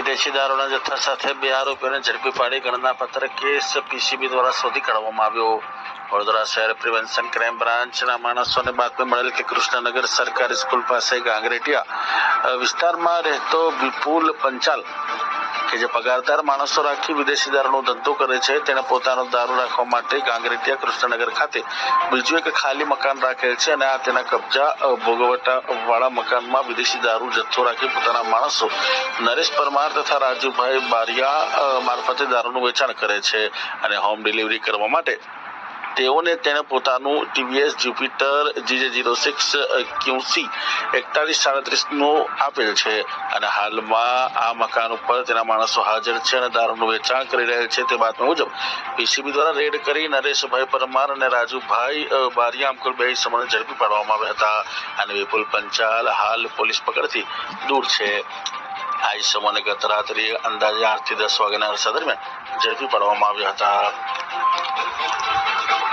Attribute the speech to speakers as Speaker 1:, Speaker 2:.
Speaker 1: દેશી દારૂના જથ્થા સાથે બે આરોપીઓને ઝડપી પાડી ગણનાપત્ર કેસ પીસીબી દ્વારા શોધી કાઢવામાં આવ્યો. વડોદરા શહેર પ્રિવેન્શન ક્રાઇમ બ્રાન્ચના માણસોને બાતમી મળેલ કે કૃષ્ણનગર સરકારી સ્કૂલ પાસે ગાંગરેટિયા વિસ્તારમાં રહેતો વિપુલ પંચાલ કે જે પગારદાર માણસો રાખી વિદેશી દારૂનો ધંધો કરે છે તેણે પોતાનો દારૂ રાખવા માટે ગાંગરેટિયા કૃષ્ણનગર ખાતે બીજું એક ખાલી મકાન રાખેલ છે અને આ તેના કબજા ભોગવટા વાળા મકાનમાં વિદેશી દારૂ જથ્થો રાખી પોતાના માણસો નરેશ પરમાર તથા રાજુભાઈ બારિયા મારફતે દારૂનું વેચાણ કરે છે અને હોમ ડિલિવરી કરવા માટે તેઓને તેણે પોતાનું TVS Jupiter GJ zero six QC એકતાલીસ સાડત્રીસનું આપેલ છે. અને હાલમાં આ મકાન ઉપર તેના માણસો હાજર છે અને દારૂનું વેચાણ કરી રહેલ છે તે બાતમી મુજબ. પીસીબી દ્વારા રેડ કરી નરેશભાઈ પરમાર અને રાજુભાઈ બારિયા અમકુલ બે સમયને ઝડપી પાડવામાં આવ્યા હતા. અને વિપુલ પંચાલ હાલ પોલીસ પકડથી દૂર છે. આ સમયને ગત રાત્રે અંદાજે આઠથી દસ વાગ્યાના અરસા દરમિયાન ઝડપી પાડવામાં આવ્યા હતા. フフフフ。